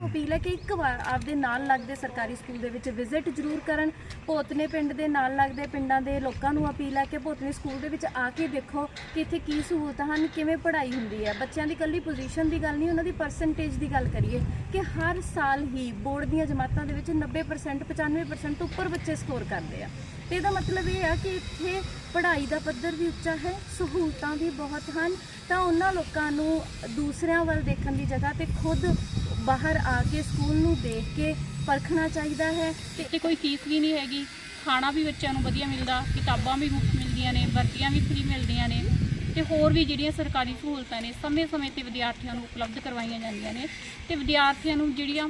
Appeal ਹੈ ਕਿ ਇੱਕ ਵਾਰ ਆਪਦੇ ਨਾਲ ਲੱਗਦੇ ਸਰਕਾਰੀ ਸਕੂਲ ਦੇ ਵਿੱਚ ਵਿਜ਼ਿਟ ਜ਼ਰੂਰ ਕਰਨ। ਭੋਤਨੇ ਪਿੰਡ ਦੇ ਨਾਲ ਲੱਗਦੇ ਪਿੰਡਾਂ ਦੇ ਲੋਕਾਂ ਨੂੰ ਅਪੀਲ ਹੈ ਕਿ ਭੋਤਨੇ ਸਕੂਲ ਦੇ ਵਿੱਚ ਆ ਕੇ ਦੇਖੋ ਕਿ ਇੱਥੇ ਕੀ ਸਹੂਲਤਾਂ ਹਨ, ਕਿਵੇਂ ਪੜ੍ਹਾਈ ਹੁੰਦੀ ਹੈ। ਬੱਚਿਆਂ ਦੀ ਇਕੱਲੀ ਪੋਜੀਸ਼ਨ ਦੀ ਗੱਲ ਨਹੀਂ, ਉਹਨਾਂ ਦੀ ਪਰਸੈਂਟੇਜ ਦੀ ਗੱਲ ਕਰੀਏ ਕਿ ਹਰ ਸਾਲ ਹੀ ਬੋਰਡ ਦੀਆਂ ਜਮਾਤਾਂ ਦੇ ਵਿੱਚ 90% 95% ਤੋਂ ਉੱਪਰ ਬੱਚੇ ਸਕੋਰ ਕਰਦੇ ਆ। ਤੇ ਇਹਦਾ ਮਤਲਬ ਇਹ ਆ ਕਿ ਇੱਥੇ ਪੜ੍ਹਾਈ ਦਾ ਪੱਧਰ ਵੀ ਉੱਚਾ ਹੈ, ਸਹੂਲਤਾਂ ਵੀ ਬਹੁਤ ਹਨ, ਤਾਂ ਉਹਨਾਂ ਲੋਕਾਂ ਨੂੰ ਦੂਸਰਿਆਂ ਵੱਲ ਦੇਖਣ ਦੀ ਜਗ੍ਹਾ ਤੇ ਖੁਦ ਬਾਹਰ ਆ ਕੇ ਸਕੂਲ ਨੂੰ ਦੇਖ ਕੇ ਪਰਖਣਾ ਚਾਹੀਦਾ ਹੈ। ਤੇ ਇੱਥੇ ਕੋਈ ਫੀਸ ਵੀ ਨਹੀਂ ਹੈਗੀ। ਖਾਣਾ ਵੀ ਬੱਚਿਆਂ ਨੂੰ ਵਧੀਆ ਮਿਲਦਾ ਕਿਤਾਬਾਂ ਵੀ ਮੁਫਤ ਮਿਲਦੀਆਂ ਨੇ ਵਰਦੀਆਂ ਵੀ ਫ੍ਰੀ ਮਿਲਦੀਆਂ ਨੇ ਤੇ ਹੋਰ ਵੀ ਜਿਹੜੀਆਂ ਸਰਕਾਰੀ ਸਹੂਲਤਾਂ ਨੇ ਸਮੇਂ-ਸਮੇਂ ਤੇ ਵਿਦਿਆਰਥੀਆਂ ਨੂੰ ਉਪਲਬਧ ਕਰਵਾਈਆਂ ਜਾਂਦੀਆਂ ਨੇ ਤੇ ਵਿਦਿਆਰਥੀਆਂ ਨੂੰ ਜਿਹੜੀਆਂ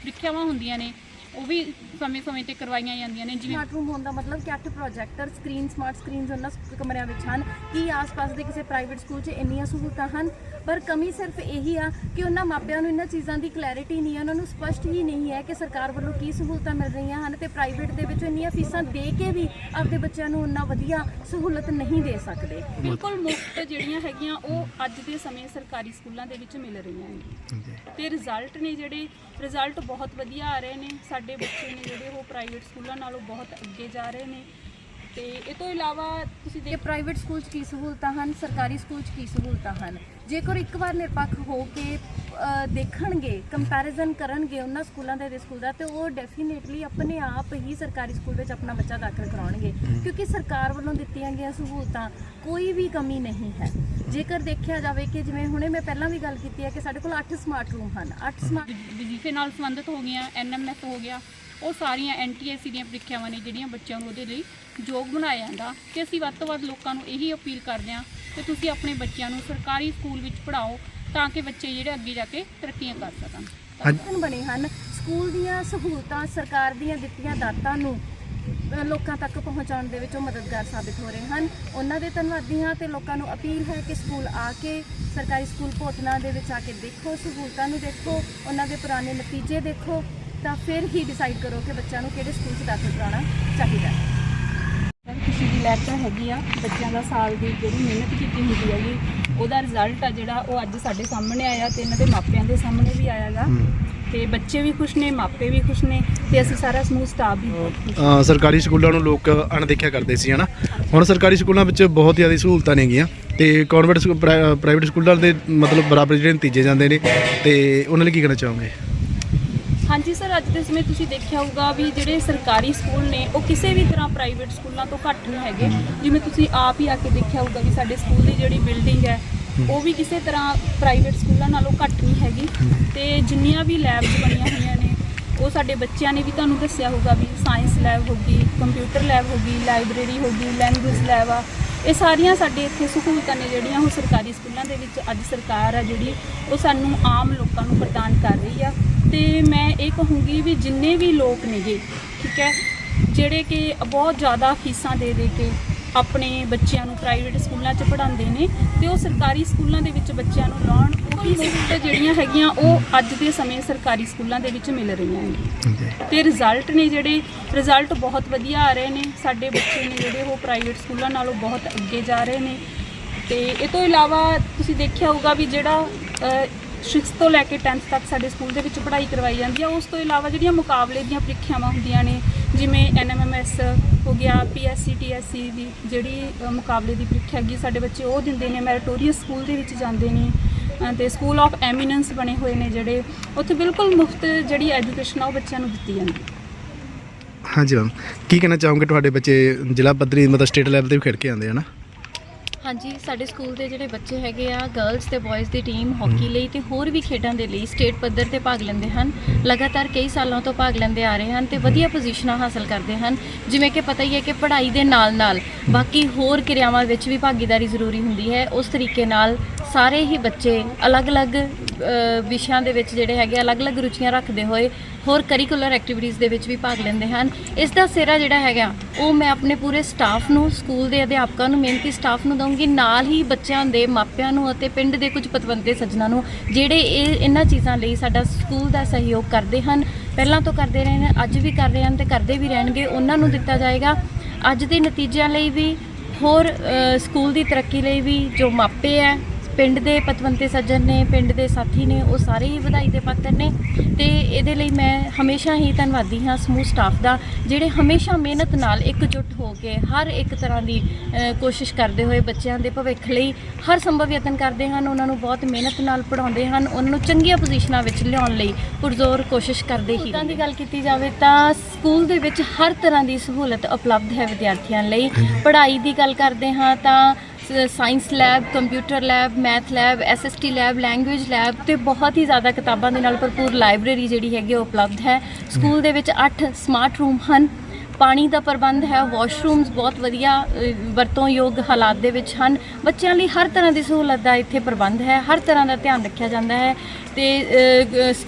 ਪ੍ਰੀਖਿਆਵਾਂ ਹੁੰਦੀਆਂ ਨੇ ਉਹ ਵੀ ਸਮੇਂ-ਸਮੇਂ ਤੇ ਕਰਵਾਈਆਂ ਜਾਂਦੀਆਂ ਨੇ ਜਿਵੇਂ ਸਮਾਰਟ ਰੂਮ ਹੋਣ ਦਾ ਮਤਲਬ ਕਿ 8 ਪ੍ਰੋਜੈਕਟਰ ਸਕਰੀਨ ਸਮਾਰਟ ਸਕਰੀਨਸ ਉਹਨਾਂ ਕਮਰਿਆਂ ਵਿੱਚ ਹਨ। ਕੀ ਆਸ-ਪਾਸ ਦੇ ਕਿਸੇ ਪ੍ਰਾਈਵੇਟ ਸਕੂਲ 'ਚ ਇੰਨੀਆਂ ਸਹੂਲਤਾਂ ਹਨ? ਪਰ ਕਮੀ ਸਿਰਫ ਇਹੀ ਆ ਕਿ ਉਹਨਾਂ ਮਾਪਿਆਂ ਨੂੰ ਇਹਨਾਂ ਚੀਜ਼ਾਂ ਦੀ ਕਲੈਰਿਟੀ ਨਹੀਂ ਹੈ ਉਹਨਾਂ ਨੂੰ ਸਪਸ਼ਟ ਹੀ ਨਹੀਂ ਹੈ ਕਿ ਸਰਕਾਰ ਵੱਲੋਂ ਕੀ ਸਹੂਲਤਾਂ ਮਿਲ ਰਹੀਆਂ ਹਨ ਤੇ ਪ੍ਰਾਈਵੇਟ ਦੇ ਵਿੱਚ ਇੰਨੀਆਂ ਫੀਸਾਂ ਦੇ ਕੇ ਵੀ ਆਪਦੇ ਬੱਚਿਆਂ ਨੂੰ ਉਹਨਾਂ ਵਧੀਆ ਸਹੂਲਤ ਨਹੀਂ ਦੇ ਸਕਦੇ। ਬਿਲਕੁਲ ਮੁਫਤ ਜਿਹੜੀਆਂ ਹੈਗੀਆਂ ਉਹ ਅੱਜ ਦੇ ਸਮੇਂ ਸਰਕਾਰੀ ਸਕੂਲਾਂ ਦੇ ਵਿੱਚ ਮਿਲ ਰਹੀਆਂ ਨੇ। ਤੇ ਰਿਜ਼ਲਟ ਨੇ ਜਿਹੜੇ ਰਿਜ਼ਲਟ ਬਹੁਤ ਵਧੀਆ ਆ ਰਹੇ ਨੇ। ਸਾਡੇ ਬੱਚੇ ਨੇ ਜਿਹੜੇ ਉਹ ਪ੍ਰਾਈਵੇਟ ਸਕੂਲਾਂ ਨਾਲੋਂ ਬਹੁਤ ਅੱਗੇ ਜਾ ਰਹੇ ਨੇ। ਤੇ ਇਹ ਤੋਂ ਇਲਾਵਾ ਤੁਸੀਂ ਕਿ ਦੇਖ ਪ੍ਰਾਈਵੇਟ ਸਕੂਲ 'ਚ ਕੀ ਸਹੂਲਤਾਂ ਹਨ ਸਰਕਾਰੀ ਸਕੂਲ 'ਚ ਕੀ ਸਹੂਲਤਾਂ ਹਨ? ਜੇਕਰ ਇੱਕ ਵਾਰ ਨਿਰਪੱਖ ਹੋ ਕੇ ਦੇਖਣਗੇ ਕੰਪੈਰੀਜ਼ਨ ਕਰਨਗੇ ਉਹਨਾਂ ਸਕੂਲਾਂ ਦੇ ਸਕੂਲ ਦਾ ਤੇ ਉਹ ਡੈਫੀਨੇਟਲੀ ਆਪਣੇ ਆਪ ਹੀ ਸਰਕਾਰੀ ਸਕੂਲ ਵਿੱਚ ਆਪਣਾ ਬੱਚਾ ਦਾਖਲ ਕਰਾਉਣਗੇ। ਕਿਉਂਕਿ ਸਰਕਾਰ ਵੱਲੋਂ ਦਿੱਤੀਆਂ ਗਈਆਂ ਸਹੂਲਤਾਂ ਕੋਈ ਵੀ ਕਮੀ ਨਹੀਂ ਹੈ। ਜੇਕਰ ਦੇਖਿਆ ਜਾਵੇ ਕਿ ਜਿਵੇਂ ਹੁਣੇ ਮੈਂ ਪਹਿਲਾਂ ਵੀ ਗੱਲ ਕੀਤੀ ਹੈ ਕਿ ਸਾਡੇ ਕੋਲ 8 ਸਮਾਰਟ ਰੂਮ ਹਨ। 8 ਸਮਾਰਟ ਵਜ਼ੀਫੇ ਨਾਲ ਸੰਬੰਧਿਤ ਹੋ ਗਈਆਂ ਐਨਐਮਐਸ ਹੋ ਗਿਆ ਉਹ ਸਾਰੀਆਂ ਐਨਟੀਐਸਸੀ ਦੀਆਂ ਪ੍ਰੀਖਿਆਵਾਂ ਨੇ ਜਿਹੜੀਆਂ ਬੱਚਿਆਂ ਨੂੰ ਉਹਦੇ ਲਈ ਯੋਗ ਬਣਾਇਆ ਜਾਂਦਾ ਤੇ ਅਸੀਂ ਵੱਧ ਤੋਂ ਵੱਧ ਲੋਕਾਂ ਨੂੰ ਇਹੀ ਅਪੀਲ ਕਰਦੇ ਹਾਂ ਕਿ ਤੁਸੀਂ ਆਪਣੇ ਬੱਚਿਆਂ ਨੂੰ ਸਰਕਾਰੀ ਸਕੂਲ ਵਿੱਚ ਪੜ੍ਹਾਓ ਤਾਂ ਕਿ ਬੱਚੇ ਜਿਹੜੇ ਅੱਗੇ ਜਾ ਕੇ ਤਰੱਕੀਆਂ ਕਰ ਸਕਣ। ਸੰਗਠਨ ਬਣੇ ਹਨ। ਸਕੂਲ ਦੀਆਂ ਸਹੂਲਤਾਂ ਸਰਕਾਰ ਦੀਆਂ ਦਿੱਤੀਆਂ ਦਾਤਾਂ ਨੂੰ ਲੋਕਾਂ ਤੱਕ ਪਹੁੰਚਾਉਣ ਦੇ ਵਿੱਚ ਉਹ ਮਦਦਗਾਰ ਸਾਬਿਤ ਹੋ ਰਹੇ ਹਨ। ਉਹਨਾਂ ਦੇ ਧੰਨਵਾਦੀ ਹਾਂ ਤੇ ਲੋਕਾਂ ਨੂੰ ਅਪੀਲ ਹੈ ਕਿ ਸਕੂਲ ਆ ਕੇ ਸਰਕਾਰੀ ਸਕੂਲ ਭੋਤਨਾ ਦੇ ਵਿੱਚ ਆ ਕੇ ਦੇਖੋ ਸਹੂਲਤਾਂ ਨੂੰ ਦੇਖੋ ਉਹਨਾਂ ਦੇ ਪੁਰਾਣੇ ਨਤੀਜੇ ਦੇਖੋ। ਤਾਂ ਫਿਰ ਹੀ ਡਿਸਾਈਡ ਕਰੋ ਕਿ ਬੱਚਿਆਂ ਨੂੰ ਕਿਹੜੇ ਸਕੂਲ 'ਚ ਦਾਖਲ ਕਰਾਉਣਾ ਚਾਹੀਦਾ ਹੈ। ਖੁਸ਼ੀ ਦੀ ਲਹਿਰ ਤਾਂ ਹੈਗੀ ਆ ਬੱਚਿਆਂ ਦਾ ਸਾਲ ਦੀ ਜਿਹੜੀ ਮਿਹਨਤ ਕੀਤੀ ਹੁੰਦੀ ਹੈਗੀ ਉਹਦਾ ਰਿਜ਼ਲਟ ਆ ਜਿਹੜਾ ਉਹ ਅੱਜ ਸਾਡੇ ਸਾਹਮਣੇ ਆਇਆ ਤੇ ਇਹਨਾਂ ਦੇ ਮਾਪਿਆਂ ਦੇ ਸਾਹਮਣੇ ਵੀ ਆਇਆਗਾ। ਤੇ ਬੱਚੇ ਵੀ ਖੁਸ਼ ਨੇ ਮਾਪੇ ਵੀ ਖੁਸ਼ ਨੇ ਤੇ ਅਸੀਂ ਸਾਰਾ ਸਮੂਹ ਸਟਾਫ ਵੀ ਬਹੁਤ ਖੁਸ਼ ਸਰਕਾਰੀ ਸਕੂਲਾਂ ਨੂੰ ਲੋਕ ਅਣਦੇਖਿਆ ਕਰਦੇ ਸੀ ਹਨਾ? ਹੁਣ ਸਰਕਾਰੀ ਸਕੂਲਾਂ ਵਿੱਚ ਬਹੁਤ ਜ਼ਿਆਦਾ ਸਹੂਲਤਾਂ ਨੇਗੀਆਂ ਤੇ ਕਨਵੈਂਟ ਪ੍ਰਾਈਵੇਟ ਸਕੂਲਾਂ ਦੇ ਮਤਲਬ ਬਰਾਬਰ ਜਿਹੜੇ ਨਤੀਜੇ ਜਾਂਦੇ ਨੇ ਤੇ ਉਹਨਾਂ ਲਈ ਕੀ ਕਹਿਣਾ ਚਾਹੋਗੇ? ਹਾਂਜੀ ਸਰ, ਅੱਜ ਦੇ ਸਮੇਂ ਤੁਸੀਂ ਦੇਖਿਆ ਹੋਊਗਾ ਵੀ ਜਿਹੜੇ ਸਰਕਾਰੀ ਸਕੂਲ ਨੇ, ਉਹ ਕਿਸੇ ਵੀ ਤਰ੍ਹਾਂ ਪ੍ਰਾਈਵੇਟ ਸਕੂਲਾਂ ਤੋਂ ਘੱਟ ਨਹੀਂ ਹੈਗੇ। ਜਿਵੇਂ ਤੁਸੀਂ ਆਪ ਹੀ ਆ ਕੇ ਦੇਖਿਆ ਹੋਊਗਾ ਵੀ ਸਾਡੇ ਸਕੂਲ ਦੀ ਜਿਹੜੀ ਬਿਲਡਿੰਗ ਹੈ, ਉਹ ਵੀ ਕਿਸੇ ਤਰ੍ਹਾਂ ਪ੍ਰਾਈਵੇਟ ਸਕੂਲਾਂ ਨਾਲੋਂ ਘੱਟ ਨਹੀਂ ਹੈਗੀ। ਤੇ ਜਿੰਨੀਆਂ ਵੀ ਲੈਬਸ ਬਣੀਆਂ ਹੋਈਆਂ ਨੇ, ਉਹ ਸਾਡੇ ਬੱਚਿਆਂ ਨੇ ਵੀ ਤੁਹਾਨੂੰ ਦੱਸਿਆ ਹੋਊਗਾ ਵੀ ਸਾਇੰਸ ਲੈਬ ਹੋ ਗਈ ਕੰਪਿਊਟਰ ਲੈਬ ਹੋ ਗਈ ਲਾਇਬ੍ਰੇਰੀ ਹੋ ਗਈ ਲੈਂਗੁਏਜ ਲੈਬ ਆ। ਇਹ ਸਾਰੀਆਂ ਸਾਡੇ ਇੱਥੇ ਸਹੂਲਤਾਂ ਨੇ ਜਿਹੜੀਆਂ ਉਹ ਸਰਕਾਰੀ ਸਕੂਲਾਂ ਦੇ ਵਿੱਚ ਅੱਜ ਸਰਕਾਰ ਆ ਜਿਹੜੀ, ਉਹ ਸਾਨੂੰ ਆਮ ਲੋਕਾਂ ਨੂੰ ਪ੍ਰਦਾਨ ਕਰ ਰਹੀ ਆ। ਤੇ ਮੈਂ ਇਹ ਕਹੂੰਗੀ ਵੀ ਜਿੰਨੇ ਵੀ ਲੋਕ ਨੇਗੇ ਠੀਕ ਹੈ ਜਿਹੜੇ ਕਿ ਬਹੁਤ ਜ਼ਿਆਦਾ ਫੀਸਾਂ ਦੇ ਦੇ ਕੇ ਆਪਣੇ ਬੱਚਿਆਂ ਨੂੰ ਪ੍ਰਾਈਵੇਟ ਸਕੂਲਾਂ 'ਚ ਪੜ੍ਹਾਉਂਦੇ ਨੇ ਤੇ ਉਹ ਸਰਕਾਰੀ ਸਕੂਲਾਂ ਦੇ ਵਿੱਚ ਬੱਚਿਆਂ ਨੂੰ ਲਾਉਣ ਉਹੀ ਸਹੂਲਤਾਂ ਜਿਹੜੀਆਂ ਹੈਗੀਆਂ ਉਹ ਅੱਜ ਦੇ ਸਮੇਂ ਸਰਕਾਰੀ ਸਕੂਲਾਂ ਦੇ ਵਿੱਚ ਮਿਲ ਰਹੀਆਂ ਨੇ। ਤੇ ਰਿਜ਼ਲਟ ਨੇ ਜਿਹੜੇ ਰਿਜ਼ਲਟ ਬਹੁਤ ਵਧੀਆ ਆ ਰਹੇ ਨੇ ਸਾਡੇ ਬੱਚੇ ਨੇ ਜਿਹੜੇ ਉਹ ਪ੍ਰਾਈਵੇਟ ਸਕੂਲਾਂ ਨਾਲੋਂ ਬਹੁਤ ਅੱਗੇ ਜਾ ਰਹੇ ਨੇ। ਤੇ ਇਹ ਤੋਂ ਇਲਾਵਾ ਤੁਸੀਂ ਦੇਖਿਆ ਹੋਊਗਾ ਵੀ ਜਿਹੜਾ 6th ਤੋਂ ਲੈ ਕੇ 10th ਤੱਕ ਸਾਡੇ ਸਕੂਲ ਦੇ ਵਿੱਚ ਪੜ੍ਹਾਈ ਕਰਵਾਈ ਜਾਂਦੀ ਆ। ਉਸ ਤੋਂ ਇਲਾਵਾ ਜਿਹੜੀਆਂ ਮੁਕਾਬਲੇ ਦੀਆਂ ਪ੍ਰੀਖਿਆਵਾਂ ਹੁੰਦੀਆਂ ਨੇ ਜਿਵੇਂ ਐਨਐਮਐਮਐਸ ਹੋ ਗਿਆ ਪੀਐਸਸੀ ਟੀਐਸਸੀ ਦੀ ਜਿਹੜੀ ਮੁਕਾਬਲੇ ਦੀ ਪ੍ਰੀਖਿਆ ਹੈਗੀ ਸਾਡੇ ਬੱਚੇ ਉਹ ਦਿੰਦੇ ਨੇ ਮੈਰੀਟੋਰੀਅਸ ਸਕੂਲ ਦੇ ਵਿੱਚ ਜਾਂਦੇ ਨੇ। ਅ, ਤੇ ਸਕੂਲ ਆਫ ਐਮੀਨੈਂਸ ਬਣੇ ਹੋਏ ਨੇ ਜਿਹੜੇ ਉੱਥੇ ਬਿਲਕੁਲ ਮੁਫਤ ਜਿਹੜੀ ਐਜੂਕੇਸ਼ਨ ਆ ਉਹ ਬੱਚਿਆਂ ਨੂੰ ਦਿੱਤੀ ਜਾਂਦੀ ਹੈ ਹਾਂਜੀ ਮੈਮ ਕੀ ਕਹਿਣਾ ਚਾਹੋਗੇ? ਤੁਹਾਡੇ ਬੱਚੇ ਜ਼ਿਲ੍ਹਾ ਪੱਧਰੀ ਮਤਲਬ ਸਟੇਟ ਲੈਵਲ ਤੇ ਵੀ ਖੇਡ ਕੇ ਆਉਂਦੇ ਹਨਾ ਹਾਂਜੀ ਸਾਡੇ ਸਕੂਲ ਦੇ ਜਿਹੜੇ ਬੱਚੇ ਹੈਗੇ ਆ ਗਰਲਸ ਤੇ ਬॉयਜ਼ ਦੀ ਟੀਮ ਹਾਕੀ ਲਈ ਤੇ ਹੋਰ ਵੀ ਖੇਡਾਂ ਦੇ ਲਈ ਸਟੇਟ ਪੱਧਰ ਤੇ ਭਾਗ ਲੈਂਦੇ ਹਨ। ਲਗਾਤਾਰ ਕਈ ਸਾਲਾਂ ਤੋਂ ਭਾਗ ਲੈਂਦੇ ਆ ਰਹੇ ਹਨ ਤੇ ਵਧੀਆ ਪੋਜੀਸ਼ਨਾਂ ਹਾਸਲ ਕਰਦੇ ਹਨ। ਜਿਵੇਂ ਕਿ ਪਤਾ ਹੀ ਹੈ ਕਿ ਪੜ੍ਹਾਈ ਦੇ ਨਾਲ-ਨਾਲ ਬਾਕੀ ਹੋਰ ਕਿਰਿਆਵਾਂ ਵਿੱਚ ਵੀ ਭਾਗੀਦਾਰੀ ਜ਼ਰੂਰੀ ਹੁੰਦੀ ਹੈ। ਉਸ ਤਰੀਕੇ ਨਾਲ ਸਾਰੇ ਹੀ ਬੱਚੇ ਅਲੱਗ-ਅਲੱਗ ਵਿਸ਼ਿਆਂ ਦੇ ਵਿੱਚ ਜਿਹੜੇ ਹੈਗੇ ਅਲੱਗ-ਅਲੱਗ ਰੁਚੀਆਂ ਰੱਖਦੇ ਹੋਏ ਹੋਰ ਕਰਿਕੂਲਰ ਐਕਟੀਵਿਟੀਜ਼ ਦੇ ਵਿੱਚ ਵੀ ਭਾਗ ਲੈਂਦੇ ਹਨ। ਇਸ ਦਾ ਸਿਹਰਾ ਜਿਹੜਾ ਹੈਗਾ, ਉਹ ਮੈਂ ਆਪਣੇ ਪੂਰੇ ਸਟਾਫ ਨੂੰ ਸਕੂਲ ਦੇ ਅਧਿਆਪਕਾਂ ਨੂੰ ਮਿਹਨਤੀ ਸਟਾਫ ਨੂੰ ਦਊਂਗੀ, ਨਾਲ ਹੀ ਬੱਚਿਆਂ ਦੇ ਮਾਪਿਆਂ ਨੂੰ ਅਤੇ ਪਿੰਡ ਦੇ ਕੁਝ ਪਤਵੰਤੇ ਸੱਜਣਾ ਨੂੰ, ਜਿਹੜੇ ਇਹ, ਇਹਨਾਂ ਚੀਜ਼ਾਂ ਲਈ ਸਾਡਾ ਸਕੂਲ ਦਾ ਸਹਿਯੋਗ ਕਰਦੇ ਹਨ। ਪਹਿਲਾਂ ਤੋਂ ਕਰਦੇ ਰਹੇ ਨੇ, ਅੱਜ ਵੀ ਕਰ ਰਹੇ ਹਨ ਤੇ ਕਰਦੇ ਵੀ ਰਹਿਣਗੇ, ਉਹਨਾਂ ਨੂੰ ਦਿੱਤਾ ਜਾਏਗਾ। ਅੱਜ ਦੇ ਨਤੀਜਿਆਂ ਲਈ ਵੀ, ਹੋਰ ਸਕੂਲ ਦੀ ਤਰੱਕੀ ਲਈ ਵੀ ਜੋ ਮਾਪੇ ਹੈ ਪਿੰਡ ਦੇ ਪਤਵੰਤੇ ਸੱਜਣ ਨੇ ਪਿੰਡ ਦੇ ਸਾਥੀ ਨੇ ਉਹ ਸਾਰੇ ਹੀ ਵਧਾਈ ਦੇ ਪਾਤਰ ਨੇ ਤੇ ਇਹਦੇ ਲਈ ਮੈਂ ਹਮੇਸ਼ਾ ਹੀ ਧੰਨਵਾਦੀ ਹਾਂ ਸਮੂਹ ਸਟਾਫ ਦਾ ਜਿਹੜੇ ਹਮੇਸ਼ਾ ਮਿਹਨਤ ਨਾਲ ਇਕਜੁੱਟ ਹੋ ਕੇ ਹਰ ਇੱਕ ਤਰ੍ਹਾਂ ਦੀ ਕੋਸ਼ਿਸ਼ ਕਰਦੇ ਹੋਏ ਬੱਚਿਆਂ ਦੇ ਭਵਿੱਖ ਲਈ ਹਰ ਸੰਭਵ ਯਤਨ ਕਰਦੇ ਹਨ ਉਹਨਾਂ ਨੂੰ ਬਹੁਤ ਮਿਹਨਤ ਨਾਲ ਪੜ੍ਹਾਉਂਦੇ ਹਨ ਉਹਨਾਂ ਨੂੰ ਚੰਗੀਆਂ ਪੋਜੀਸ਼ਨਾਂ ਵਿੱਚ ਲਿਆਉਣ ਲਈ ਪੁਰਜ਼ੋਰ ਕੋਸ਼ਿਸ਼ ਕਰਦੇ ਹੀ ਤਾਂ ਦੀ ਗੱਲ ਕੀਤੀ ਜਾਵੇ ਤਾਂ ਸਕੂਲ ਦੇ ਵਿੱਚ ਹਰ ਤਰ੍ਹਾਂ ਦੀ ਸਹੂਲਤ ਉਪਲਬਧ ਹੈ ਵਿਦਿਆਰਥੀਆਂ ਲਈ। ਪੜ੍ਹਾਈ ਦੀ ਗੱਲ ਕਰਦੇ ਹਾਂ ਤਾਂ science lab computer lab math lab SST lab language lab ਤੇ ਬਹੁਤ ਹੀ ਜ਼ਿਆਦਾ ਕਿਤਾਬਾਂ ਦੇ ਨਾਲ ਭਰਪੂਰ ਲਾਇਬ੍ਰੇਰੀ ਜਿਹੜੀ ਹੈਗੀ ਉਹ ਉਪਲਬਧ ਹੈ। ਸਕੂਲ ਦੇ ਵਿੱਚ 8 ਸਮਾਰਟ ਰੂਮ ਹਨ। ਪਾਣੀ ਦਾ ਪ੍ਰਬੰਧ ਹੈ ਵਾਸ਼ਰੂਮਸ ਬਹੁਤ ਵਧੀਆ ਅ, ਵਰਤੋਂਯੋਗ ਹਾਲਾਤ ਦੇ ਵਿੱਚ ਹਨ। ਬੱਚਿਆਂ ਲਈ ਹਰ ਤਰ੍ਹਾਂ ਦੀ ਸਹੂਲਤ ਦਾ ਇੱਥੇ ਪ੍ਰਬੰਧ ਹੈ ਹਰ ਤਰ੍ਹਾਂ ਦਾ ਧਿਆਨ ਰੱਖਿਆ ਜਾਂਦਾ ਹੈ ਤੇ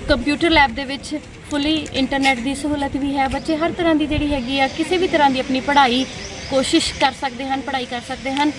ਕੰਪਿਊਟਰ ਲੈਬ ਦੇ ਵਿੱਚ ਫੁੱਲੀ ਇੰਟਰਨੈਟ ਦੀ ਸਹੂਲਤ ਵੀ ਹੈ। ਬੱਚੇ ਹਰ ਤਰ੍ਹਾਂ ਦੀ ਜਿਹੜੀ ਹੈਗੀ ਆ ਕਿਸੇ ਵੀ ਤਰ੍ਹਾਂ ਦੀ ਆਪਣੀ ਪੜ੍ਹਾਈ ਕੋਸ਼ਿਸ਼ ਕਰ ਸਕਦੇ ਹਨ ਪੜ੍ਹਾਈ ਕਰ ਸਕਦੇ ਹਨ।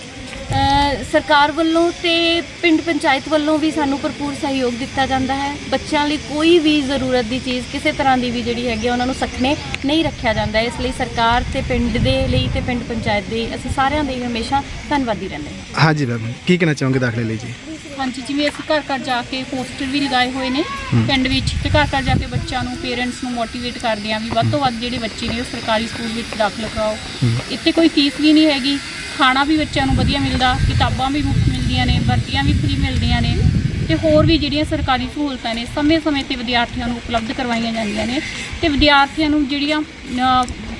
ਸਰਕਾਰ ਵੱਲੋਂ ਤੇ ਪਿੰਡ ਪੰਚਾਇਤ ਵੱਲੋਂ ਵੀ ਸਾਨੂੰ ਭਰਪੂਰ ਸਹਿਯੋਗ ਦਿੱਤਾ ਜਾਂਦਾ ਹੈ। ਬੱਚਿਆਂ ਲਈ ਕੋਈ ਵੀ ਜ਼ਰੂਰਤ ਦੀ ਚੀਜ਼ ਕਿਸੇ ਤਰ੍ਹਾਂ ਦੀ ਵੀ ਜਿਹੜੀ ਹੈਗੀ ਆ, ਉਹਨਾਂ ਨੂੰ ਸਖਣੇ ਨਹੀਂ ਰੱਖਿਆ ਜਾਂਦਾ। ਇਸ ਲਈ ਸਰਕਾਰ ਤੇ ਪਿੰਡ ਦੇ ਲਈ ਤੇ ਪਿੰਡ ਪੰਚਾਇਤ ਦੇ ਅਸੀਂ ਸਾਰਿਆਂ ਦੇ ਹਮੇਸ਼ਾ ਧੰਨਵਾਦੀ ਰਹਿੰਦੇ ਹਾਂ। ਹਾਂਜੀ ਮੈਮ। ਕੀ ਕਹਿਣਾ ਚਾਹੋਗੇ ਦਾਖਲੇ ਲਈ ਜੀ? ਹਾਂਜੀ, ਜਿਵੇਂ ਅਸੀਂ ਘਰ ਘਰ ਜਾ ਕੇ ਪੋਸਟਰ ਵੀ ਲਗਾਏ ਹੋਏ ਨੇ ਪਿੰਡ ਵਿੱਚ ਤੇ ਘਰ ਘਰ ਜਾ ਕੇ ਬੱਚਿਆਂ ਨੂੰ ਪੇਰੈਂਟਸ ਨੂੰ ਮੋਟੀਵੇਟ ਕਰਦੇ ਆ ਵੀ ਵੱਧ ਤੋਂ ਵੱਧ ਜਿਹੜੇ ਬੱਚੇ ਨੇ ਉਹ ਸਰਕਾਰੀ ਸਕੂਲ ਵਿੱਚ ਦਾਖਲ ਕਰਾਓ। ਇੱਥੇ ਕੋਈ ਫੀਸ ਵੀ ਨਹੀਂ ਹੈਗੀ, ਖਾਣਾ ਵੀ ਬੱਚਿਆਂ ਨੂੰ ਵਧੀਆ ਮਿਲਦਾ, ਕਿਤਾਬਾਂ ਵੀ ਮੁਫਤ ਮਿਲਦੀਆਂ ਨੇ, ਵਰਦੀਆਂ ਵੀ ਫ੍ਰੀ ਮਿਲਦੀਆਂ ਨੇ ਤੇ ਹੋਰ ਵੀ ਜਿਹੜੀਆਂ ਸਰਕਾਰੀ ਸਹੂਲਤਾਂ ਨੇ, ਸਮੇਂ-ਸਮੇਂ ਤੇ ਵਿਦਿਆਰਥੀਆਂ ਨੂੰ ਉਪਲਬਧ ਕਰਵਾਈਆਂ ਜਾਂਦੀਆਂ ਨੇ ਤੇ ਵਿਦਿਆਰਥੀਆਂ ਨੂੰ ਜਿਹੜੀਆਂ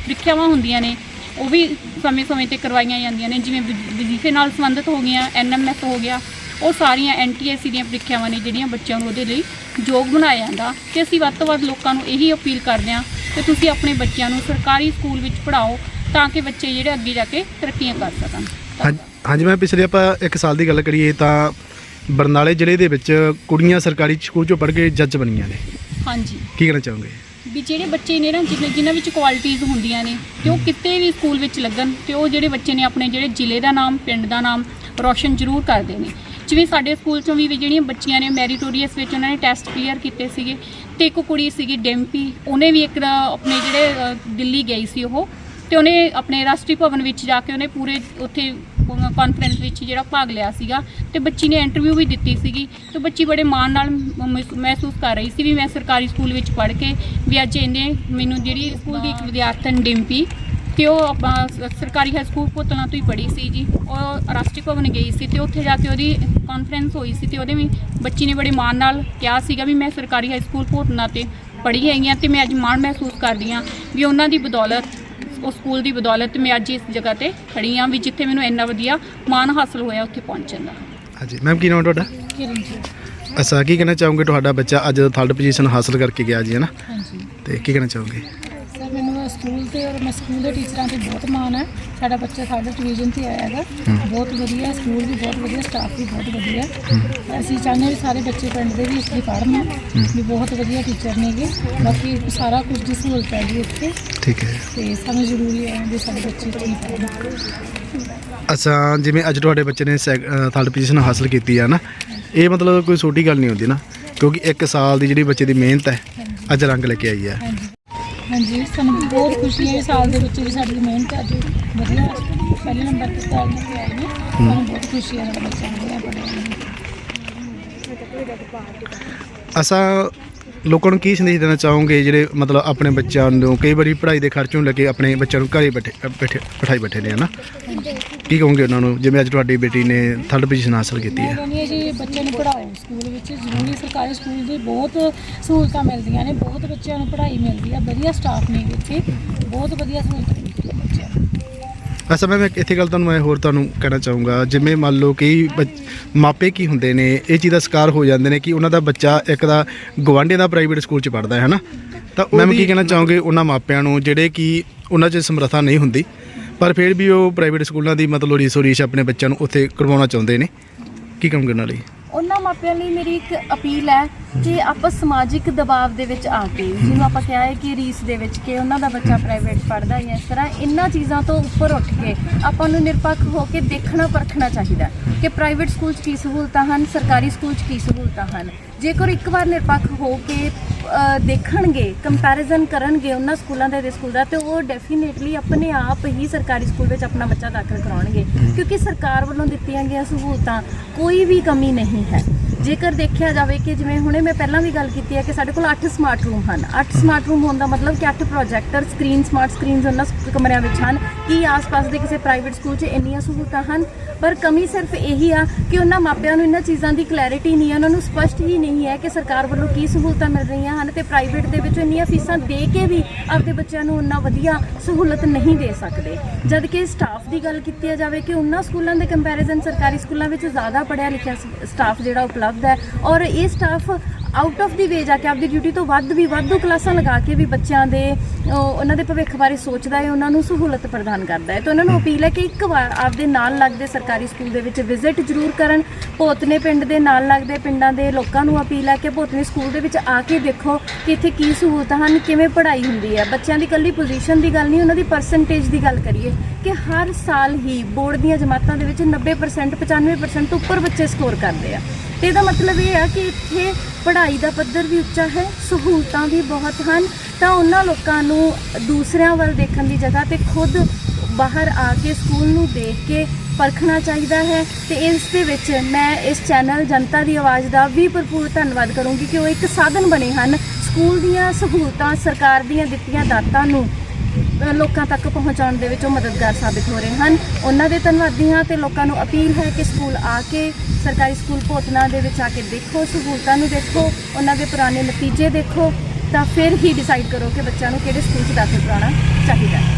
ਪ੍ਰੀਖਿਆਵਾਂ ਹੁੰਦੀਆਂ ਨੇ, ਉਹ ਵੀ ਸਮੇਂ-ਸਮੇਂ ਤੇ ਕਰਵਾਈਆਂ ਜਾਂਦੀਆਂ ਨੇ, ਜਿਵੇਂ ਵ- ਵਜ਼ੀਫੇ ਨਾਲ ਸੰਬੰਧਿਤ ਹੋ ਗਈਆਂ ਐਨਐਮਐਸ ਹੋ ਗਿਆ ਉਹ ਸਾਰੀਆਂ ਐਨਟੀਐਸਸੀ ਦੀਆਂ ਪ੍ਰੀਖਿਆਵਾਂ ਨੇ ਜਿਹੜੀਆਂ ਬੱਚਿਆਂ ਨੂੰ ਉਹਦੇ ਲਈ ਯੋਗ ਬਣਾਇਆ ਜਾਂਦਾ ਤੇ ਅਸੀਂ ਵੱਧ ਤੋਂ ਵੱਧ ਲੋਕਾਂ ਨੂੰ ਇਹੀ ਅਪੀਲ ਕਰਦੇ ਹਾਂ ਕਿ ਤੁਸੀਂ ਆਪਣੇ ਬੱਚਿਆਂ ਨੂੰ ਸਰਕਾਰੀ ਸਕੂਲ ਵਿੱਚ ਪੜ੍ਹਾਓ ਤਾਂ ਕਿ ਬੱਚੇ ਜਿਹੜੇ ਅੱਗੇ ਜਾ ਕੇ ਤਰੱਕੀਆਂ ਕਰ ਸਕਣ। ਹਾਂਜੀ ਮੈਂ ਪਿਛਲੇ ਆਪਾਂ ਇੱਕ ਸਾਲ ਦੀ ਗੱਲ ਕਰੀਏ ਤਾਂ ਬਰਨਾਲੇ ਜ਼ਿਲ੍ਹੇ ਦੇ ਵਿੱਚ ਕੁੜੀਆਂ ਸਰਕਾਰੀ ਸਕੂਲ ਚੋਂ ਪੜ੍ਹ ਕੇ ਜੱਜ ਬਣੀਆਂ ਨੇ। ਹਾਂਜੀ। ਕੀ ਕਹਿਣਾ ਚਾਹੋਗੇ? ਵੀ ਜਿਹੜੇ ਬੱਚੇ ਨੇ ਨਾ ਜਿਨ੍ਹਾਂ ਜਿਨ੍ਹਾਂ ਵਿੱਚ ਕੁਆਲਿਟੀਆਂ ਹੁੰਦੀਆਂ ਨੇ ਤੇ ਉਹ ਕਿਤੇ ਵੀ ਸਕੂਲ ਵਿੱਚ ਲੱਗਣ ਤੇ ਉਹ ਜਿਹੜੇ ਬੱਚੇ ਨੇ ਆਪਣੇ ਜਿਹੜੇ ਜ਼ਿਲ੍ਹੇ ਦਾ ਨਾਮ ਪਿੰਡ ਦਾ ਨਾਮ ਰੌਸ਼ਨ ਜ਼ਰੂਰ ਕਰਦੇ ਨੇ। ਜਿਵੇਂ ਸਾਡੇ ਸਕੂਲ ਚੋਂ ਵੀ ਜਿਹੜੀਆਂ ਬੱਚੀਆਂ ਨੇ ਮੈਰੀਟੋਰੀਅਸ ਵਿੱਚ ਉਹਨਾਂ ਨੇ ਟੈਸਟ ਕਲੀਅਰ ਕੀਤੇ ਸੀਗੇ ਤੇ ਇੱਕ ਕੁੜੀ ਸੀਗੀ ਡੈਂਪੀ, ਉਹਨੇ ਵੀ ਇੱਕ ਆਪਣੇ ਜਿਹੜੇ ਦਿੱਲੀ ਗਈ ਸੀ ਉਹ। ਤੇ ਉਹਨੇ ਆਪਣੇ ਰਾਸ਼ਟਰੀ ਭਵਨ ਵਿੱਚ ਜਾ ਕੇ ਉਹਨੇ ਪੂਰੇ ਉੱਥੇ ਕਾਨਫਰੰਸ ਵਿੱਚ ਜਿਹੜਾ ਭਾਗ ਲਿਆ ਸੀਗਾ। ਤੇ ਬੱਚੀ ਨੇ ਇੰਟਰਵਿਊ ਵੀ ਦਿੱਤੀ ਸੀਗੀ। ਤੇ ਬੱਚੀ ਬੜੇ ਮਾਣ ਨਾਲ ਮ- ਮਹਿਸੂਸ ਕਰ ਰਹੀ ਸੀ ਵੀ ਮੈਂ ਸਰਕਾਰੀ ਸਕੂਲ ਵਿੱਚ ਪੜ੍ਹ ਕੇ ਵੀ ਅੱਜ ਇਹਨੇ ਮੈਨੂੰ ਜਿਹੜੀ ਸਕੂਲ ਦੀ ਇੱਕ ਵਿਦਿਆਰਥਣ ਡਿੰਪੀ ਤੇ ਉਹ ਆਪਾਂ ਸ- ਸਰਕਾਰੀ ਹਾਈ ਸਕੂਲ ਭੋਤਲਾਂ ਤੋਂ ਹੀ ਪੜ੍ਹੀ ਸੀ ਜੀ। ਉਹ ਰਾਸ਼ਟਰੀ ਭਵਨ ਗਈ ਸੀ ਤੇ ਉੱਥੇ ਜਾ ਕੇ ਉਹਦੀ ਕਾਨਫਰੰਸ ਹੋਈ ਸੀ ਤੇ ਉਹਦੇ ਵੀ ਬੱਚੀ ਨੇ ਬੜੇ ਮਾਣ ਨਾਲ ਕਿਹਾ ਸੀਗਾ ਵੀ ਮੈਂ ਸਰਕਾਰੀ ਹਾਈ ਸਕੂਲ ਭੋਤਲਾਂ ਤੇ ਪੜ੍ਹੀ ਹੈਗੀ ਹਾਂ ਤੇ ਮੈਂ ਅੱਜ ਮਾਣ ਮਹਿਸੂਸ ਕਰਦੀ ਹਾਂ ਵੀ ਉਹਨਾਂ ਦੀ ਬਦੌਲਤ ਉਹ ਸਕੂਲ ਦੀ ਬਦੌਲਤ ਮੈਂ ਅੱਜ ਇਸ ਜਗ੍ਹਾ ਤੇ ਖੜੀ ਹਾਂ ਵੀ ਜਿੱਥੇ ਮੈਨੂੰ ਇੰਨਾ ਵਧੀਆ ਮਾਣ ਹਾਸਲ ਹੋਇਆ ਉੱਥੇ ਪਹੁੰਚਣ ਦਾ। ਹਾਂਜੀ ਮੈਮ ਕੀ ਨਾਮ ਹੈ ਤੁਹਾਡਾ ਅੱਛਾ ਕੀ ਕਹਿਣਾ ਚਾਹੋਗੇ ਤੁਹਾਡਾ ਬੱਚਾ ਅੱਜ ਥਰਡ ਪੋਜੀਸ਼ਨ ਹਾਸਲ ਕਰਕੇ ਗਿਆ ਜੀ ਹੈ ਨਾ? ਹਾਂਜੀ। ਤੇ ਕੀ ਕਹਿਣਾ ਚਾਹੋਗੇ? ਸਕੂਲ ਤੇ ਔਰ ਮੈਂ ਸਕੂਲ ਦੇ ਟੀਚਰਾਂ ਤੇ ਬਹੁਤ ਮਾਣ ਹੈ। ਸਾਡਾ ਬੱਚਾ ਥਰਡ ਡਿਵੀਜ਼ਨ ਤੇ ਆਇਆ ਹੈਗਾ। ਬਹੁਤ ਵਧੀਆ ਸਕੂਲ ਵੀ ਬਹੁਤ ਵਧੀਆ ਸਟਾਫ ਵੀ ਬਹੁਤ ਵਧੀਆ। ਅਸੀਂ ਚਾਹੁੰਦੇ ਹਾਂ ਵੀ ਸਾਰੇ ਬੱਚੇ ਪਿੰਡ ਦੇ ਵੀ ਇੱਥੇ ਪੜ੍ਹਨ ਵੀ ਬਹੁਤ ਵਧੀਆ ਟੀਚਰ ਨੇਗੇ ਬਾਕੀ ਸਾਰਾ ਕੁਝ ਦੀ ਸਹੂਲਤ ਹੈ ਜੀ ਇੱਥੇ। ਠੀਕ ਹੈ। ਤੇ ਸਾਨੂੰ ਜ਼ਰੂਰੀ ਹੈ ਵੀ ਸਾਡੇ ਬੱਚੇ ਹੀ ਪੜ੍ਹਨ। ਅੱਛਾ ਜਿਵੇਂ ਅੱਜ ਤੁਹਾਡੇ ਬੱਚੇ ਨੇ ਥਰਡ ਪੋਜੀਸ਼ਨ ਹਾਸਲ ਕੀਤੀ ਆ ਨਾ ਇਹ ਮਤਲਬ ਕੋਈ ਛੋਟੀ ਗੱਲ ਨਹੀਂ ਹੁੰਦੀ ਨਾ ਕਿਉਂਕਿ ਇੱਕ ਸਾਲ ਦੀ ਜਿਹੜੀ ਬੱਚੇ ਦੀ ਮਿਹਨਤ ਹੈ ਅੱਜ ਰੰਗ ਲੈ ਕੇ ਆਈ ਹੈ। ਹਾਂਜੀ ਸਾਨੂੰ ਬਹੁਤ ਖੁਸ਼ੀ ਹੈ ਇਸ ਸਾਲ ਦੇ ਵਿੱਚ ਵੀ ਸਾਡੀ ਮਿਹਨਤ ਅੱਜ ਵਧੀਆ ਪਹਿਲੇ ਨੰਬਰ ਤੇ ਸਾਲ ਤੇ ਆਏ ਨੇ ਸਾਨੂੰ ਬਹੁਤ ਖੁਸ਼ੀ ਹੈ ਸਾਡਾ ਬੱਚਾ ਵਧੀਆ ਪੜ੍ਹਿਆ ਅਸਾਂ ਲੋਕਾਂ ਨੂੰ ਕੀ ਸੰਦੇਸ਼ ਦੇਣਾ ਚਾਹੋਗੇ ਜਿਹੜੇ ਮਤਲਬ ਆਪਣੇ ਬੱਚਿਆਂ ਨੂੰ ਕਈ ਵਾਰੀ ਪੜ੍ਹਾਈ ਦੇ ਖਰਚੋਂ ਲੈ ਕੇ ਆਪਣੇ ਬੱਚਿਆਂ ਨੂੰ ਘਰੇ ਬੈਠੇ ਬੈਠੇ, ਬਿਠਾਈ ਬੈਠੇ ਨੇ, ਹਨਾ? ਕੀ ਕਹੋਗੇ ਉਹਨਾਂ ਨੂੰ? ਜਿਵੇਂ ਅੱਜ ਤੁਹਾਡੀ ਬੇਟੀ ਨੇ ਥਰਡ ਪੋਜੀਸ਼ਨ ਹਾਸਲ ਕੀਤੀ ਮੈਂ ਹੈ ਕਹਿੰਦੀ ਹਾਂ ਜੀ ਬੱਚਿਆਂ ਨੂੰ ਪੜ੍ਹਾਓ ਸਕੂਲ ਵਿੱਚ। ਜ਼ਰੂਰੀ ਸਰਕਾਰੀ ਸਕੂਲ ਦੇ ਬਹੁਤ ਸਹੂਲਤਾਂ ਮਿਲਦੀਆਂ ਨੇ। ਬਹੁਤ ਬੱਚਿਆਂ ਨੂੰ ਪੜ੍ਹਾਈ ਮਿਲਦੀ ਆ ਵਧੀਆ ਸਟਾਫ ਨੇ ਇੱਥੇ। ਬਹੁਤ ਵਧੀਆ ਸਹੂਲਤਾਂ ਮਿਲਦੀਆਂ ਬੱਚਿਆਂ ਨੂੰ। ਅਸਾਂ ਮੈਂ ਇੱਥੇ ਗੱਲ ਤੁਹਾਨੂੰ ਮੈਂ ਹੋਰ ਤੁਹਾਨੂੰ ਕਹਿਣਾ ਚਾਹੂੰਗਾ। ਜਿਵੇਂ ਮੰਨ ਲਓ ਬੱਚ- ਮਾਪੇ ਕੀ ਹੁੰਦੇ ਨੇ ਇਹ ਚੀਜ਼ ਦਾ ਸ਼ਿਕਾਰ ਹੋ ਜਾਂਦੇ ਨੇ ਕਿ ਉਹਨਾਂ ਦਾ ਬੱਚਾ ਇੱਕ ਦਾ ਗਵਾਂਢੀਆਂ ਦਾ ਪ੍ਰਾਈਵੇਟ ਸਕੂਲ 'ਚ ਪੜ੍ਹਦਾ ਹੈ ਹਨਾ? ਤਾਂ ਮੈਂ ਕੀ ਕਹਿਣਾ ਚਾਹੂੰਗੀ ਉਹਨਾਂ ਮਾਪਿਆਂ ਨੂੰ ਜਿਹੜੇ ਕਿ ਉਹਨਾਂ 'ਚ ਸਮਰੱਥਾ ਨਹੀਂ ਹੁੰਦੀ ਪਰ ਫਿਰ ਵੀ ਉਹ ਪ੍ਰਾਈਵੇਟ ਸਕੂਲਾਂ ਦੀ ਮਤਲਬ ਰੀਸੋ ਰੀਸ ਆਪਣੇ ਬੱਚਿਆਂ ਨੂੰ ਉੱਥੇ ਕਰਵਾਉਣਾ ਚਾਹੁੰਦੇ ਨੇ। ਕੀ ਕਹੋਗੇ ਉਹਨਾਂ ਲਈ? ਉਹਨਾਂ ਮਾਪਿਆਂ ਲਈ ਮੇਰੀ ਇੱਕ ਅਪੀਲ ਹੈ ਕਿ ਆਪਾਂ ਸਮਾਜਿਕ ਦਬਾਅ ਦੇ ਵਿੱਚ ਆ ਕੇ, ਜਿਹਨੂੰ ਆਪਾਂ ਕਿਹਾ ਹੈ ਕਿ ਰੀਸ ਦੇ ਵਿੱਚ ਕਿ ਉਹਨਾਂ ਦਾ ਬੱਚਾ ਪ੍ਰਾਈਵੇਟ ਪੜ੍ਹਦਾ ਜਾਂ ਇਸ ਤਰ੍ਹਾਂ, ਇਹਨਾਂ ਚੀਜ਼ਾਂ ਤੋਂ ਉੱਪਰ ਉੱਠ ਕੇ ਆਪਾਂ ਨੂੰ ਨਿਰਪੱਖ ਹੋ ਕੇ ਦੇਖਣਾ ਪਰਖਣਾ ਚਾਹੀਦਾ ਕਿ ਪ੍ਰਾਈਵੇਟ ਸਕੂਲ 'ਚ ਕੀ ਸਹੂਲਤਾਂ ਹਨ, ਸਰਕਾਰੀ ਸਕੂਲ 'ਚ ਕੀ ਸਹੂਲਤਾਂ ਹਨ। ਜੇਕਰ ਇੱਕ ਵਾਰ ਨਿਰਪੱਖ ਹੋ ਕੇ ਦੇਖਣਗੇ ਕੰਪੈਰੀਜ਼ਨ ਕਰਨਗੇ ਉਹਨਾਂ ਸਕੂਲਾਂ ਦੇ ਤੇ ਸਕੂਲ ਦਾ ਤੇ ਉਹ ਡੈਫੀਨੇਟਲੀ ਆਪਣੇ ਆਪ ਹੀ ਸਰਕਾਰੀ ਸਕੂਲ ਵਿੱਚ ਆਪਣਾ ਬੱਚਾ ਦਾਖਲ ਕਰਾਉਣਗੇ। ਕਿਉਂਕਿ ਸਰਕਾਰ ਵੱਲੋਂ ਦਿੱਤੀਆਂ ਗਈਆਂ ਸਹੂਲਤਾਂ ਕੋਈ ਵੀ ਕਮੀ ਨਹੀਂ ਹੈ। ਜੇਕਰ ਦੇਖਿਆ ਜਾਵੇ ਕਿ ਜਿਵੇਂ ਹੁਣੇ ਮੈਂ ਪਹਿਲਾਂ ਵੀ ਗੱਲ ਕੀਤੀ ਹੈ ਕਿ ਸਾਡੇ ਕੋਲ 8 ਸਮਾਰਟ ਰੂਮ ਹਨ। 8 ਸਮਾਰਟ ਰੂਮ ਹੋਣ ਦਾ ਮਤਲਬ ਕਿ 8 ਪ੍ਰੋਜੈਕਟਰ ਸਕਰੀਨ ਸਮਾਰਟ ਸਕਰੀਨਸ ਉਹਨਾਂ ਕਮਰਿਆਂ ਵਿੱਚ ਹਨ। ਕੀ ਆਸ-ਪਾਸ ਦੇ ਕਿਸੇ ਪ੍ਰਾਈਵੇਟ ਸਕੂਲ 'ਚ ਇੰਨੀਆਂ ਸਹੂਲਤਾਂ ਹਨ? ਪਰ ਕਮੀ ਸਿਰਫ ਇਹੀ ਆ ਕਿ ਉਹਨਾਂ ਮਾਪਿਆਂ ਨੂੰ ਇਹਨਾਂ ਚੀਜ਼ਾਂ ਦੀ ਕਲੈਰਿਟੀ ਨਹੀਂ ਹੈ। ਉਹਨਾਂ ਨੂੰ ਸਪਸ਼ਟ ਹੀ ਨਹੀਂ ਹੈ ਕਿ ਸਰਕਾਰ ਵੱਲੋਂ ਕੀ ਸਹੂਲਤਾਂ ਮਿਲ ਰਹੀਆਂ ਹਨ ਤੇ ਪ੍ਰਾਈਵੇਟ ਦੇ ਵਿੱਚ ਇੰਨੀਆਂ ਫੀਸਾਂ ਦੇ ਕੇ ਵੀ ਆਪਦੇ ਬੱਚਿਆਂ ਨੂੰ ਉਹਨਾਂ ਵਧੀਆ ਸਹੂਲਤ ਨਹੀਂ ਦੇ ਸਕਦੇ। ਜਦ ਕਿ ਸਟਾਫ ਦੀ ਗੱਲ ਕੀਤੀ ਜਾਵੇ ਕਿ ਉਹਨਾਂ ਸਕੂਲਾਂ ਦੇ ਕੰਪੈਰੀਜ਼ਨ ਸਰਕਾਰੀ ਸਕੂਲਾਂ ਵਿੱਚ ਜ਼ਿਆਦਾ ਪੜ੍ਹਿਆ ਲਿਖਿਆ ਸਟਾਫ ਜਿਹੜਾ ਉਪਲਬਧ ਹੈ ਔਰ ਇਹ staff out of the way ਜਾ ਕੇ ਆਪਦੀ ਡਿਊਟੀ ਤੋਂ ਵੱਧ ਵੀ ਵਾਧੂ ਕਲਾਸਾਂ ਲਗਾ ਕੇ ਵੀ ਬੱਚਿਆਂ ਦੇ ਉਹਨਾਂ ਦੇ ਭਵਿੱਖ ਬਾਰੇ ਸੋਚਦਾ ਹੈ, ਉਹਨਾਂ ਨੂੰ ਸਹੂਲਤ ਪ੍ਰਦਾਨ ਕਰਦਾ ਹੈ। ਤਾਂ ਉਹਨਾਂ ਨੂੰ ਅਪੀਲ ਹੈ ਕਿ ਇੱਕ ਵਾਰ ਆਪਦੇ ਨਾਲ ਲੱਗਦੇ ਸਰਕਾਰੀ ਸਕੂਲ ਦੇ ਵਿੱਚ ਵਿਜ਼ਿਟ ਜ਼ਰੂਰ ਕਰਨ। ਭੋਤਨੇ ਪਿੰਡ ਦੇ ਨਾਲ ਲੱਗਦੇ ਪਿੰਡਾਂ ਦੇ ਲੋਕਾਂ ਨੂੰ ਅਪੀਲ ਹੈ ਕਿ ਭੋਤਨੇ ਸਕੂਲ ਦੇ ਵਿੱਚ ਆ ਕੇ ਦੇਖੋ ਕਿ ਇੱਥੇ ਕੀ ਸਹੂਲਤਾਂ ਹਨ, ਕਿਵੇਂ ਪੜ੍ਹਾਈ ਹੁੰਦੀ ਹੈ। ਬੱਚਿਆਂ ਦੀ ਇਕੱਲੀ ਪੋਜੀਸ਼ਨ ਦੀ ਗੱਲ ਨਹੀਂ, ਉਹਨਾਂ ਦੀ ਪਰਸੈਂਟੇਜ ਦੀ ਗੱਲ ਕਰੀਏ ਕਿ ਹਰ ਸਾਲ ਹੀ ਬੋਰਡ ਦੀਆਂ ਜਮਾਤਾਂ ਦੇ ਵਿੱਚ 90% 95% ਤੋਂ ਉੱਪਰ ਬੱਚੇ ਸਕੋਰ ਕਰਦੇ ਆ। ਤੇ ਇਹਦਾ ਮਤਲਬ ਇਹ ਆ ਕਿ ਇੱਥੇ ਪੜ੍ਹਾਈ ਦਾ ਪੱਧਰ ਵੀ ਉੱਚਾ ਹੈ, ਸਹੂਲਤਾਂ ਵੀ ਬਹੁਤ ਹਨ, ਤਾਂ ਉਹਨਾਂ ਲੋਕਾਂ ਨੂੰ ਦੂਸਰਿਆਂ ਵੱਲ ਦੇਖਣ ਦੀ ਜਗ੍ਹਾ ਤੇ ਖੁਦ ਬਾਹਰ ਆ ਕੇ ਸਕੂਲ ਨੂੰ ਦੇਖ ਕੇ ਪਰਖਣਾ ਚਾਹੀਦਾ ਹੈ ਤੇ ਇਸ ਦੇ ਵਿੱਚ ਮੈਂ ਇਸ ਚੈਨਲ ਜਨਤਾ ਦੀ ਆਵਾਜ਼ ਦਾ ਵੀ ਭਰਪੂਰ ਧੰਨਵਾਦ ਕਰੂੰਗੀ ਕਿ ਉਹ ਇੱਕ ਸਾਧਨ ਬਣੇ ਹਨ ਸਕੂਲ ਦੀਆਂ ਸਹੂਲਤਾਂ, ਸਰਕਾਰ ਦੀਆਂ ਦਿੱਤੀਆਂ ਦਾਤਾਂ ਨੂੰ ਲੋਕਾਂ ਤੱਕ ਪਹੁੰਚਾਉਣ ਦੇ ਵਿੱਚ ਉਹ ਮਦਦਗਾਰ ਸਾਬਿਤ ਹੋ ਰਹੇ ਹਨ। ਉਹਨਾਂ ਦੇ ਧੰਨਵਾਦੀ ਹਾਂ ਤੇ ਲੋਕਾਂ ਨੂੰ ਅਪੀਲ ਹੈ ਕਿ ਸਕੂਲ ਆ ਕੇ, ਸਰਕਾਰੀ ਸਕੂਲ ਭੋਤਨਾ ਦੇ ਵਿੱਚ ਆ ਕੇ ਦੇਖੋ, ਸਹੂਲਤਾਂ ਨੂੰ ਦੇਖੋ, ਉਹਨਾਂ ਦੇ ਪੁਰਾਣੇ ਨਤੀਜੇ ਦੇਖੋ, ਤਾਂ ਫਿਰ ਹੀ ਡਿਸਾਈਡ ਕਰੋ ਕਿ ਬੱਚਿਆਂ ਨੂੰ ਕਿਹੜੇ ਸਕੂਲ 'ਚ ਦਾਖਲ ਕਰਾਉਣਾ ਚਾਹੀਦਾ ਹੈ।